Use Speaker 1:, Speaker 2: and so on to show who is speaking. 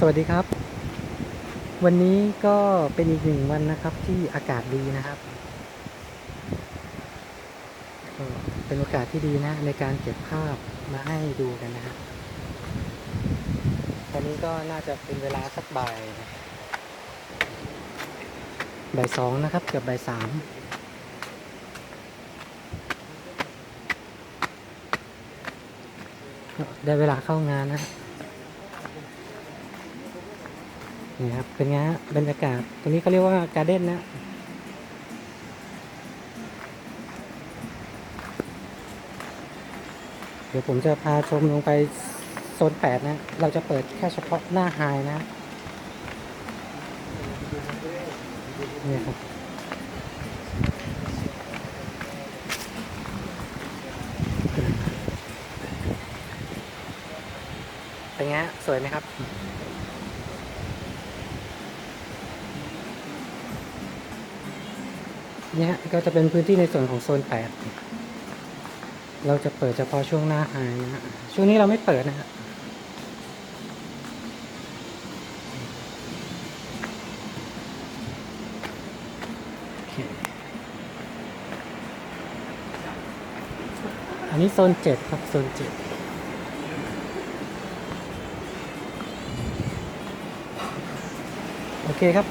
Speaker 1: สวัสดีครับ วันนี้ก็เป็นอีกหนึ่งวันนะครับที่อากาศดีนะครับก็เป็นโอกาสที่ดีนะ ในการเก็บภาพมาให้ดูกันนะครับตอนนี้ก็น่าจะเป็นเวลาสักบ่ายบ่ายสองนะครับ เกือบบ่ายสามได้เวลาเข้างานนะ นี่ครับ เป็นไงฮะบรรยากาศ ตรงนี้เขาเรียกว่าการ์เด้นนะเดี๋ยวผมจะพาชมลงไปโซนแปดนะ เราจะเปิดแค่เฉพาะหน้าไฮนะนี่ครับเป็นไงฮะสวยไหมครับ เนี่ยก็จะเป็นพื้นที่ในส่วนของโซน8เราจะเปิดเฉพาะช่วงหน้าไฮนะฮะช่วงนี้เราไม่เปิดนะฮะโอเคอันนี้โซน7ครับโซน7โอเคครับ